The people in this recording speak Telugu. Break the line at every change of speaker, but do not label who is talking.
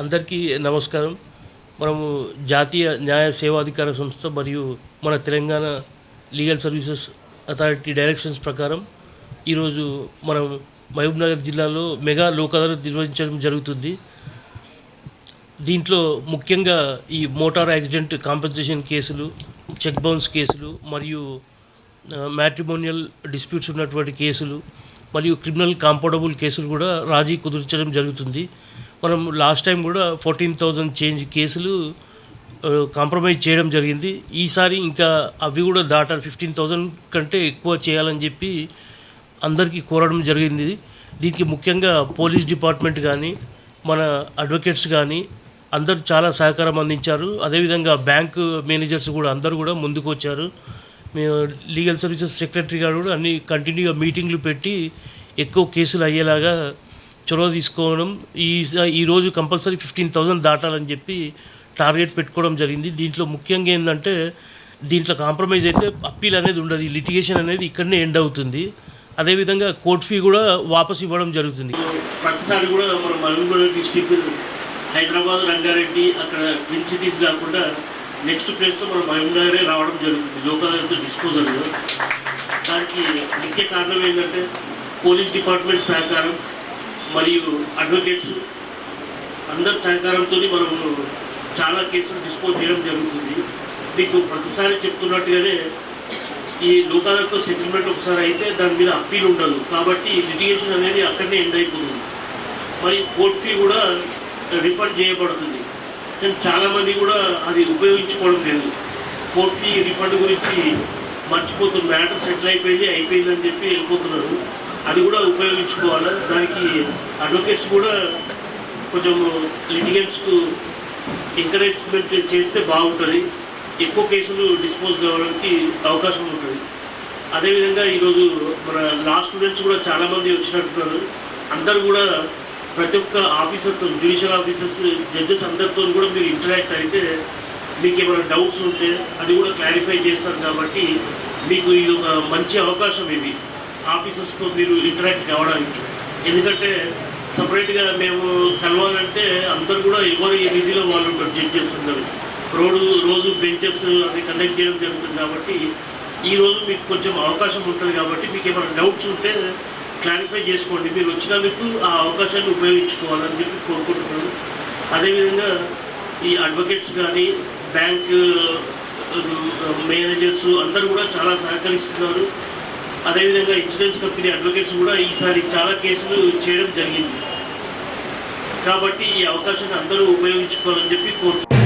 అందరికీ నమస్కారం. మనము జాతీయ న్యాయ సేవాధికార సంస్థ మరియు మన Telangana legal services authority directions ప్రకారం ఈరోజు మనం మహబూబ్నగర్ జిల్లాలో మెగా లోక్ అదాలత్ నిర్వహించడం జరుగుతుంది. దీంట్లో ముఖ్యంగా ఈ మోటార్ యాక్సిడెంట్ కాంపెన్సేషన్ కేసులు చెక్ బౌన్స్ కేసులు మరియు మ్యాట్రిమోనియల్ డిస్ప్యూట్స్ ఉన్నటువంటి కేసులు మరియు క్రిమినల్ కాంపౌండబుల్ కేసులు కూడా రాజీ కుదిర్చడం జరుగుతుంది. మనం లాస్ట్ టైం కూడా ఫోర్టీన్ థౌజండ్ చేంజ్ కేసులు కాంప్రమైజ్ చేయడం జరిగింది. ఈసారి ఇంకా అవి కూడా దాటాలి. ఫిఫ్టీన్ థౌజండ్ కంటే ఎక్కువ చేయాలని చెప్పి అందరికీ కోరడం జరిగింది. దీనికి ముఖ్యంగా పోలీస్ డిపార్ట్మెంట్ కానీ మన అడ్వకేట్స్ కానీ అందరూ చాలా సహకారం అందించారు. అదేవిధంగా బ్యాంక్ మేనేజర్స్ కూడా అందరూ కూడా ముందుకు వచ్చారు. మేము లీగల్ సర్వీసెస్ సెక్రటరీ గారు కూడా అన్ని కంటిన్యూగా మీటింగ్లు పెట్టి ఎక్కువ కేసులు అయ్యేలాగా చొరవ తీసుకోవడం ఈ ఈరోజు కంపల్సరీ ఫిఫ్టీన్ థౌజండ్ దాటాలని చెప్పి టార్గెట్ పెట్టుకోవడం జరిగింది. దీంట్లో ముఖ్యంగా ఏంటంటే దీంట్లో కాంప్రమైజ్ అయితే అప్పీల్ అనేది ఉండదు. ఈ లిటిగేషన్ అనేది ఇక్కడనే ఎండ్ అవుతుంది. అదేవిధంగా కోర్ట్ ఫీ కూడా వాపసు ఇవ్వడం జరుగుతుంది. ప్రతిసారి కూడా మన మహబూబ్నగర్ డిస్టిక్ హైదరాబాద్ రంగారెడ్డి అక్కడ ట్విన్ సిటీస్ కాకుండా నెక్స్ట్ ప్లేస్లో మన మహబూబ్నగరే రావడం జరుగుతుంది. లోకల్ డిస్పోజల్లో దానికి ముఖ్య కారణం ఏంటంటే పోలీస్ డిపార్ట్మెంట్ సహకారం మరియు అడ్వకేట్స్ అందరి సహకారంతో మనము చాలా కేసులు డిస్పోజ్ చేయడం జరుగుతుంది. మీకు ప్రతిసారి చెప్తున్నట్టుగానే ఈ లోకాలతో సెటిల్మెంట్ ఒకసారి అయితే దాని మీద అప్పీల్ ఉండదు. కాబట్టి లిటిగేషన్ అనేది అక్కడనే ఎండ్ అయిపోతుంది. మరి కోర్ట్ ఫీ కూడా రిఫండ్ చేయబడుతుంది. కానీ చాలామంది కూడా అది ఉపయోగించుకోవడం లేదు. కోర్ట్ ఫీ రిఫండ్ గురించి మర్చిపోతున్నారు. మ్యాటర్ సెటిల్ అయిపోయింది అయిపోయిందని చెప్పి వెళ్ళిపోతున్నారు. అది కూడా ఉపయోగించుకోవాలి? దానికి అడ్వకేట్స్ కూడా కొంచెం లిటిగెంట్స్కు ఎంకరేజ్మెంట్ చేస్తే బాగుంటుంది. ఎక్కువ కేసులు డిస్పోజ్ కావడానికి అవకాశం ఉంటుంది. అదేవిధంగా ఈరోజు మన లా స్టూడెంట్స్ కూడా చాలామంది వచ్చినట్టున్నారు. అందరూ కూడా ప్రతి ఒక్క ఆఫీసర్తో జ్యుడిషియల్ ఆఫీసర్స్ జడ్జెస్ అందరితో కూడా మీరు ఇంటరాక్ట్ అయితే మీకు ఏమైనా డౌట్స్ ఉంటే అది కూడా క్లారిఫై చేస్తారు కాబట్టి మీకు ఇది ఒక మంచి అవకాశం ఇది. ఆఫీసర్స్తో మీరు ఇంటరాక్ట్ కావడానికి. ఎందుకంటే సపరేట్గా మేము కలవాలంటే అందరు కూడా ఎవరు ఏ బిజీలో వాళ్ళు ఉంటారు జడ్జెస్ అందరు. రోడ్డు రోజు బెంచెస్ అది కండక్ట్ చేయడం జరుగుతుంది కాబట్టి ఈ రోజు మీకు కొంచెం అవకాశం ఉంటుంది కాబట్టి మీకు ఏమైనా డౌట్స్ ఉంటే క్లారిఫై చేసుకోండి. మీరు వచ్చినందుకు ఆ అవకాశాన్ని ఉపయోగించుకోవాలని చెప్పి కోరుకుంటున్నాను. అదేవిధంగా ఈ అడ్వకేట్స్ కానీ బ్యాంక్ మేనేజర్స్ అందరూ కూడా చాలా సహకరిస్తున్నారు. అదేవిధంగా ఇన్సూరెన్స్ కంపెనీ అడ్వకేట్స్ కూడా ఈసారి చాలా కేసులు చేయడం జరిగింది. కాబట్టి ఈ అవకాశాన్ని అందరూ ఉపయోగించుకోవాలని చెప్పి కోరుకుంటున్నాను